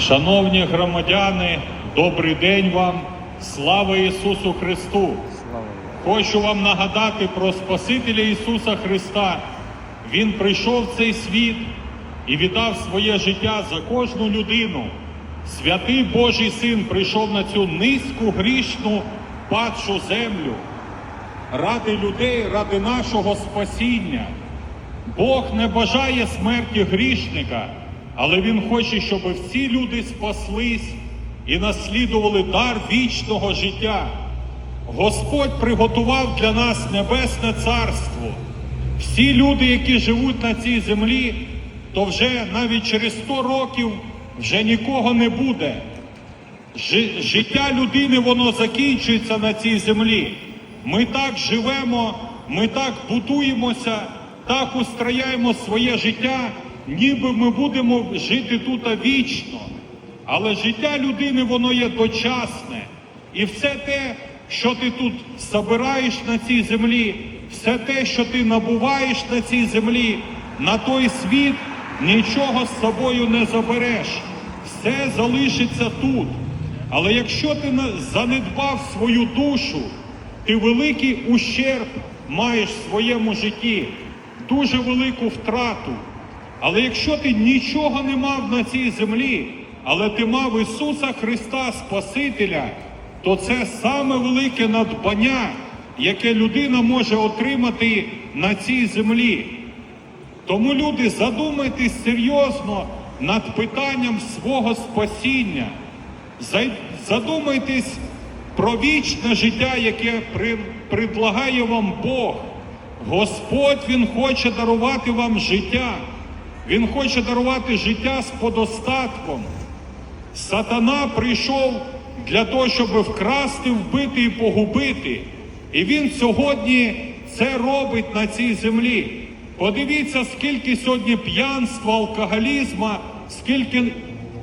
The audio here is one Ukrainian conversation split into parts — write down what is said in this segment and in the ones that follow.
Шановні громадяни, добрий день вам! Слава Ісусу Христу! Хочу вам нагадати про Спасителя Ісуса Христа. Він прийшов в цей світ і віддав своє життя за кожну людину. Святий Божий Син прийшов на цю низьку грішну падшу землю ради людей, ради нашого спасіння. Бог не бажає смерті грішника, але Він хоче, щоб всі люди спаслись і наслідували дар вічного життя. Господь приготував для нас небесне царство. Всі люди, які живуть на цій землі, то вже навіть через 100 років вже нікого не буде. Життя людини воно закінчується на цій землі. Ми так живемо, ми так будуємося, так устрояємо своє життя, ніби ми будемо жити тут вічно. Але життя людини воно є дочасне. І все те, що ти тут збираєш на цій землі, все те, що ти набуваєш на цій землі, на той світ нічого з собою не забереш. Все залишиться тут. Але якщо ти занедбав свою душу, ти великий ущерб маєш в своєму житті, дуже велику втрату. Але якщо ти нічого не мав на цій землі, але ти мав Ісуса Христа Спасителя, то це саме велике надбання, яке людина може отримати на цій землі. Тому люди, задумайтесь серйозно над питанням свого спасіння. Задумайтесь про вічне життя, яке предлагає вам Бог. Господь Він хоче дарувати вам життя. Він хоче дарувати життя з подостатком. Сатана прийшов для того, щоб вкрасти, вбити і погубити. І він сьогодні це робить на цій землі. Подивіться, скільки сьогодні п'янства, алкоголізма, скільки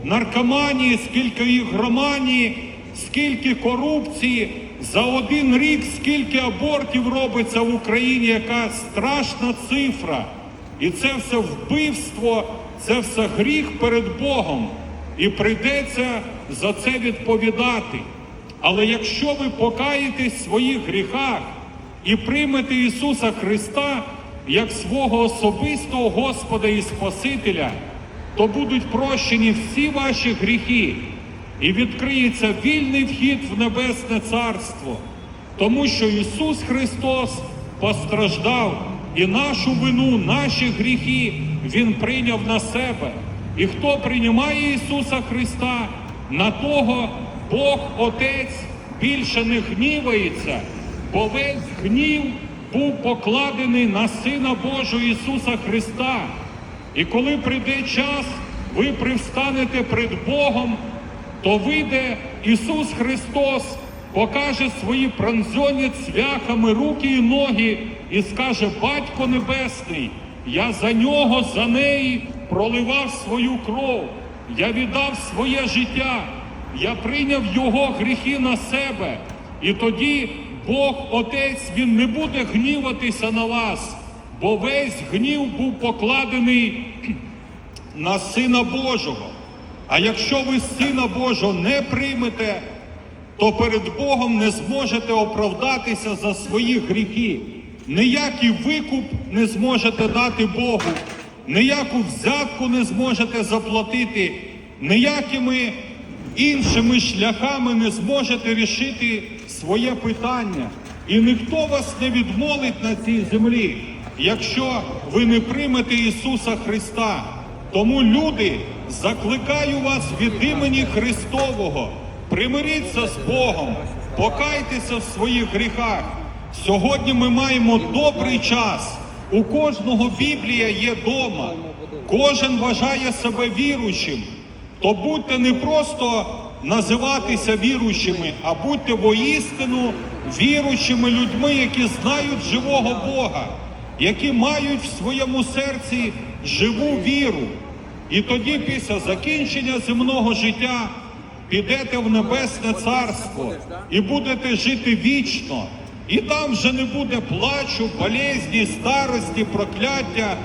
наркоманії, скільки ігроманії, скільки корупції. За один рік скільки абортів робиться в Україні, яка страшна цифра. І це все вбивство, це все гріх перед Богом. І прийдеться за це відповідати. Але якщо ви покаєтесь в своїх гріхах і приймете Ісуса Христа як свого особистого Господа і Спасителя, то будуть прощені всі ваші гріхи і відкриється вільний вхід в Небесне Царство, тому що Ісус Христос постраждав і нашу вину, наші гріхи Він прийняв на себе. І хто приймає Ісуса Христа, на того Бог Отець більше не гнівається, бо весь гнів був покладений на Сина Божого Ісуса Христа. І коли прийде час, ви привстанете пред Богом, то вийде Ісус Христос, покаже свої пронзоні цвяхами руки і ноги і скаже, Батько Небесний, я за нього, за неї проливав свою кров, я віддав своє життя, я прийняв Його гріхи на себе. І тоді Бог Отець Він не буде гніватися на вас, бо весь гнів був покладений на Сина Божого. А якщо ви Сина Божого не приймете, то перед Богом не зможете оправдатися за свої гріхи. Ніякий викуп не зможете дати Богу, ніяку взятку не зможете заплатити, ніякими іншими шляхами не зможете рішити своє питання. І ніхто вас не відмолить на цій землі, якщо ви не приймете Ісуса Христа. Тому люди, закликаю вас від імені Христового, примиріться з Богом, покайтеся в своїх гріхах. Сьогодні ми маємо добрий час. У кожного Біблія є дома. Кожен вважає себе віруючим. То будьте не просто називатися віруючими, а будьте воістину віруючими людьми, які знають живого Бога, які мають в своєму серці живу віру. І тоді, після закінчення земного життя, підете в небесне царство і будете жити вічно. І там вже не буде плачу, болезні, старості, прокляття.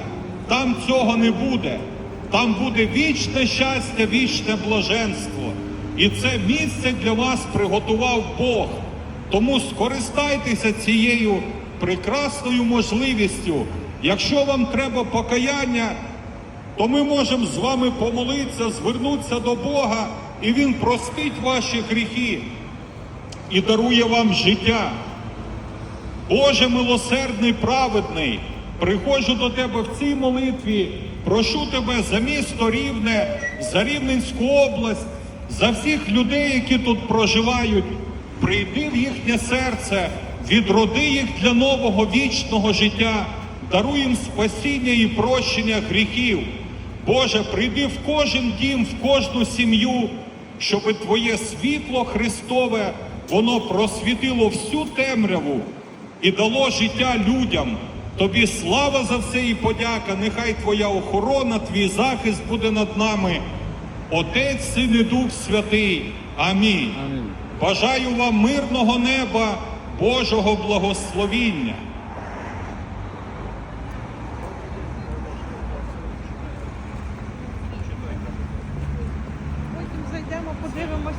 Там цього не буде. Там буде вічне щастя, вічне блаженство. І це місце для вас приготував Бог. Тому скористайтеся цією прекрасною можливістю. Якщо вам треба покаяння, то ми можемо з вами помолитися, звернутися до Бога, і Він простить ваші гріхи і дарує вам життя. Боже милосердний, праведний, приходжу до Тебе в цій молитві, прошу Тебе за місто Рівне, за Рівненську область, за всіх людей, які тут проживають. Прийди в їхнє серце, відроди їх для нового вічного життя, даруй їм спасіння і прощення гріхів. Боже, прийди в кожен дім, в кожну сім'ю, щоб Твоє світло Христове, воно просвітило всю темряву і дало життя людям. Тобі слава за все і подяка. Нехай Твоя охорона, твій захист буде над нами. Отець, Син і Дух Святий. Амінь. Амінь. Бажаю вам мирного неба, Божого благословіння. Потім зайдемо, подивимось.